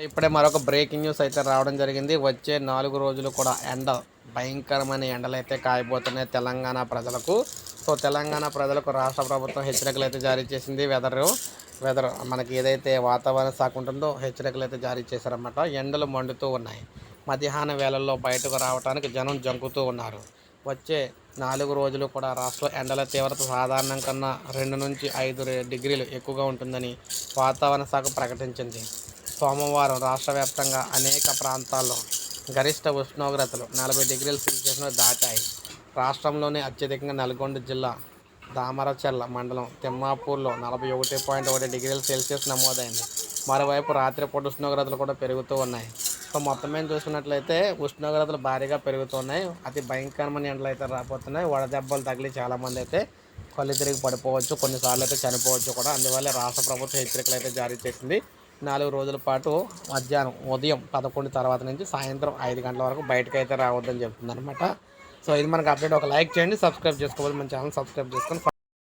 ఇప్పుడే మరొక breaking news అయితే రావడం జరిగింది. వచ్చే నాలుగు రోజులు కూడా ఎండ భయంకరమైన ఎండలు అయితే కాయబోతున్నాయి తెలంగాణ ప్రజలకు. సో తెలంగాణ ప్రజలకు రాష్ట్ర ప్రభుత్వం హెచ్చరికలు అయితే జారీ చేసింది. వెదర్ వెదర్ మనకి ఏదైతే వాతావరణ శాఖ ఉంటుందో హెచ్చరికలు అయితే జారీ చేశారన్నమాట. ఎండలు మండుతూ ఉన్నాయి. మధ్యాహ్న వేళల్లో బయటకు రావడానికి జనం జంకుతూ ఉన్నారు. వచ్చే నాలుగు రోజులు కూడా రాష్ట్ర ఎండల తీవ్రత సాధారణం కన్నా రెండు నుంచి ఐదు డిగ్రీలు ఎక్కువగా ఉంటుందని వాతావరణ శాఖ ప్రకటించింది. సోమవారం రాష్ట్ర వ్యాప్తంగా అనేక ప్రాంతాల్లో గరిష్ట ఉష్ణోగ్రతలు నలభై డిగ్రీల సెల్సియస్ను దాటాయి. రాష్ట్రంలోనే అత్యధికంగా నల్గొండ జిల్లా దామరచెర్ల మండలం తిమ్మాపూర్లో నలభై ఒకటి పాయింట్ ఒకటి డిగ్రీల సెల్సియస్ నమోదైంది. మరోవైపు రాత్రిపూట ఉష్ణోగ్రతలు కూడా పెరుగుతూ ఉన్నాయి. సో మొత్తం మీద చూసుకున్నట్లయితే ఉష్ణోగ్రతలు భారీగా పెరుగుతున్నాయి. అతి భయంకరమైన ఎండలు అయితే రాబోతున్నాయి. వడదెబ్బలు తగిలి చాలామంది అయితే కళ్ళు తిరిగి పడిపోవచ్చు. కొన్నిసార్లు అయితే చనిపోవచ్చు కూడా. అందువల్ల రాష్ట్ర ప్రభుత్వం హెచ్చరికలు అయితే జారీ చేసింది. నాలుగు రోజుల పాటు మధ్యాహ్నం ఉదయం పదకొండు తర్వాత నుంచి సాయంత్రం ఐదు గంటల వరకు బయటకు అయితే రావద్దని చెప్తుంది అనమాట సో ఇది మనకు అప్డేట్ ఒక లైక్ చేయండి సబ్స్క్రైబ్ చేసుకోవాలి. మన ఛానల్ సబ్స్క్రైబ్ చేసుకొని